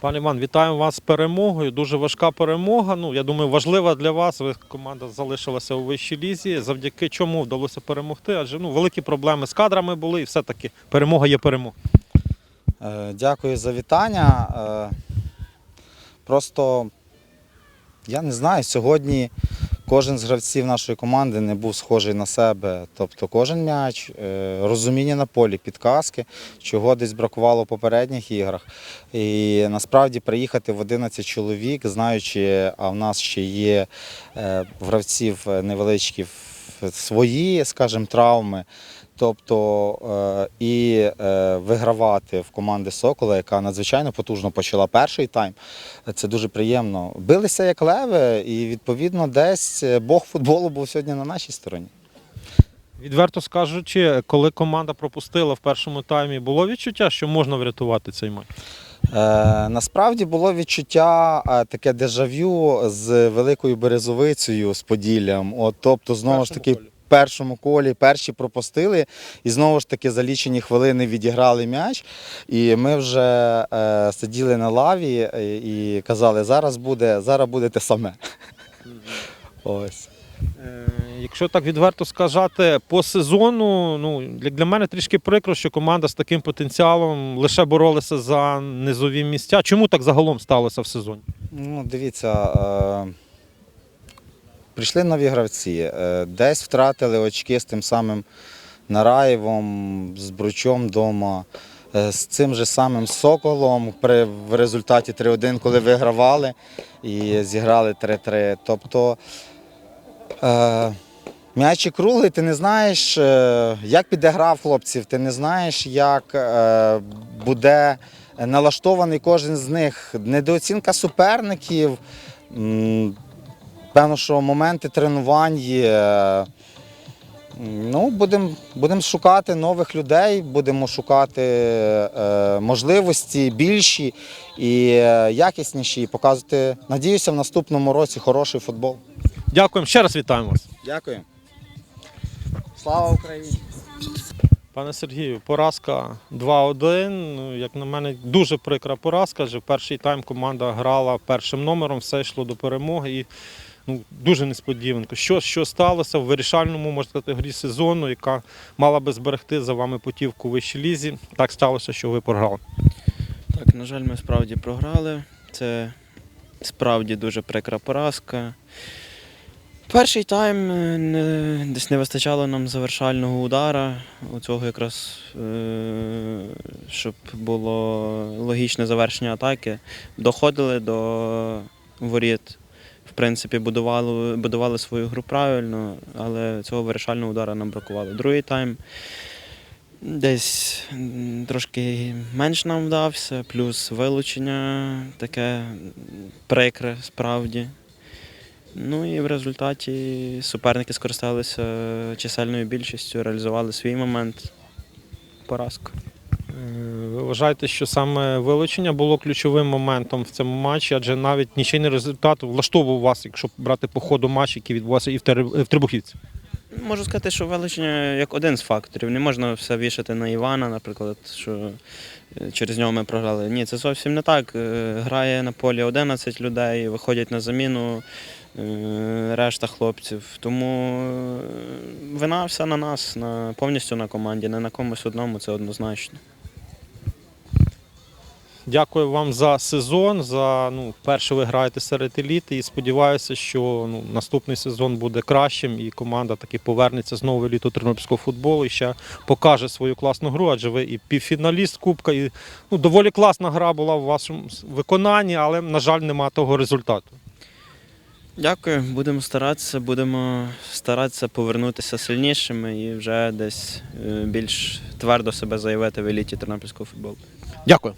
Пане Іван, вітаємо вас з перемогою. Дуже важка перемога. Ну, я думаю, важлива для вас. Ви команда залишилася у вищій лізі. Завдяки чому вдалося перемогти? Адже ну, великі проблеми з кадрами були, і все-таки перемога є перемога. Е, Дякую за вітання. Е, Просто я не знаю, сьогодні кожен з гравців нашої команди не був схожий на себе. Тобто кожен м'яч, е, розуміння на полі, підказки, чого десь бракувало в попередніх іграх. І насправді приїхати в 11 чоловік, знаючи, а в нас ще є е, гравців невеличкі свої, скажімо, травми. Тобто е, і е, вигравати в команди Сокола, яка надзвичайно потужно почала перший тайм. Це дуже приємно. Билися як леви, і відповідно десь е, Бог футболу був сьогодні на нашій стороні. Відверто скажучи, коли команда пропустила в першому таймі, було відчуття, що можна врятувати цей матч. Е, насправді було відчуття е, таке дежавю з великою березовицею з Поділлям. От, тобто, знову ж таки, в першому колі перші пропустили, і знову ж таки за лічені хвилини відіграли м'яч. І ми вже е, сиділи на лаві е, і казали, зараз буде, зараз буде те саме. Ось. Е, Якщо так відверто сказати, по сезону, ну для, для мене трішки прикро, що команда з таким потенціалом лише боролася за низові місця. Чому так загалом сталося в сезоні? Ну, дивіться, е, прийшли нові гравці, е, десь втратили очки з тим самим Нараєвом, з Бручом вдома, е, з цим же самим Соколом при, в результаті 3-1, коли вигравали і зіграли 3-3. Тобто е, м'ячик круглий, ти не знаєш, е, як піде гра хлопців, ти не знаєш, як е, буде налаштований кожен з них. Недооцінка суперників. Певно, що моменти тренувань є. Ну, будемо будем шукати нових людей, будемо шукати е, можливості більші і е, якісніші, і показувати, надіюся, в наступному році хороший футбол. Дякуємо, ще раз вітаємо вас. Дякую. Слава Україні! Пане Сергію, поразка 2-1. Ну, як на мене, дуже прикра поразка. Адже в перший тайм команда грала першим номером, все йшло до перемоги. І ну, дуже несподіванко. Що, що сталося в вирішальному, можна сказати, грі сезону, яка мала би зберегти за вами путівку в вищій лізі. Так сталося, що ви програли. Так, на жаль, ми справді програли. Це справді дуже прикра поразка. Перший тайм е, не, десь не вистачало нам завершального удара. Оцього якраз, е, щоб було логічне завершення атаки. Доходили до воріт. В принципі, будували, будували свою гру правильно, але цього вирішального удара нам бракувало. Другий тайм Десь трошки менш нам вдався, плюс вилучення таке прикре справді. Ну і в результаті суперники скористалися чисельною більшістю, реалізували свій момент. Поразка. Вважаєте, що саме вилучення було ключовим моментом в цьому матчі, адже навіть нічийний результат влаштовував вас, якщо брати по ходу матч, який відбувався і в Трибухівці. Можу сказати, що вилучення як один з факторів. Не можна все вішати на Івана, наприклад, що е, через нього ми програли. Ні, це зовсім не так. Е, Грає на полі 11 людей, виходять на заміну е, решта хлопців. Тому вина вся на нас, на, повністю на команді, не на комусь одному, це однозначно. Дякую вам за сезон. За ну, перше ви граєте серед еліти і сподіваюся, що ну, наступний сезон буде кращим і команда таки повернеться знову в еліту тернопільського футболу і ще покаже свою класну гру, адже ви і півфіналіст Кубка, і ну, доволі класна гра була в вашому виконанні, але, на жаль, нема того результату. Дякую, будемо старатися, будемо старатися повернутися сильнішими і вже десь е, більш твердо себе заявити в еліті тернопільського футболу. Дякую.